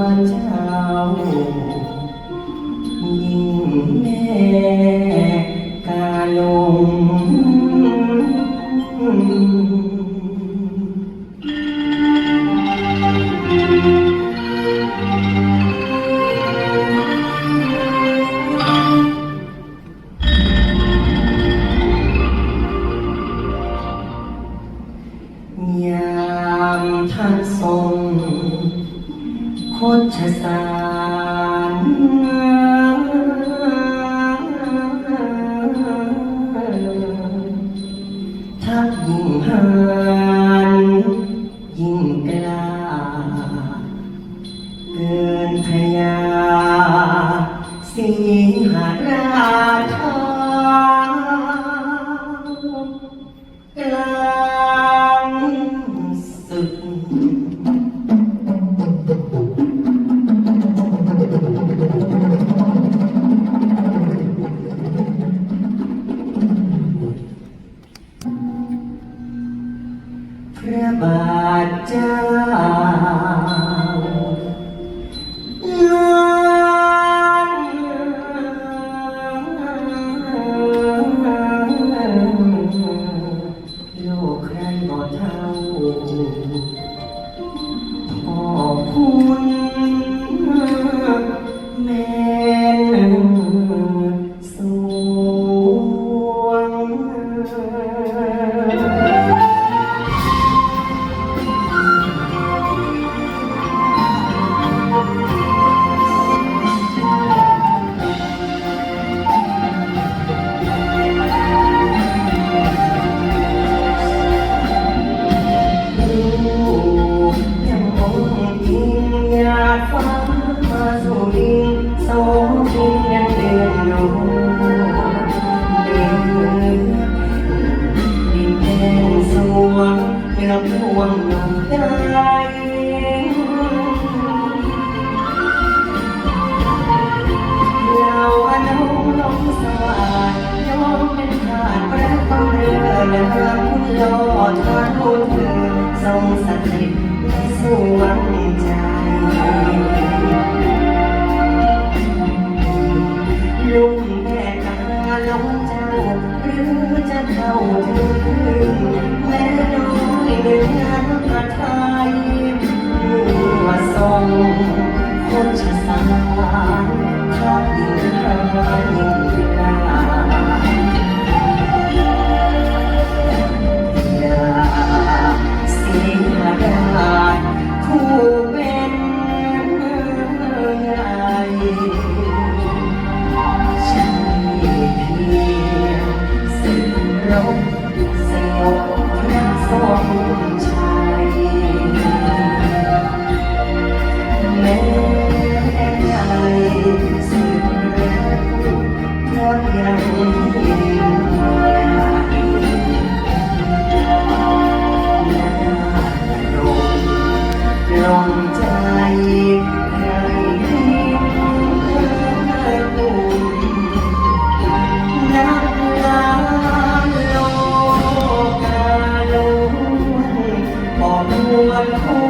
ำหัวเจ้ายิ่งแม่กาลงยามท่านทรง โคชสารทักยิ่งหา บ่เท่า เรือคุณยอดทานคุณเธอทรงสถิตสวงใจลุงแม่ตาลงเจ้าหรือจะเข้าถึงแม่น้อยเดือนพระไทยว่าทรงคนชะสารทักยิ่งหาย วนคู่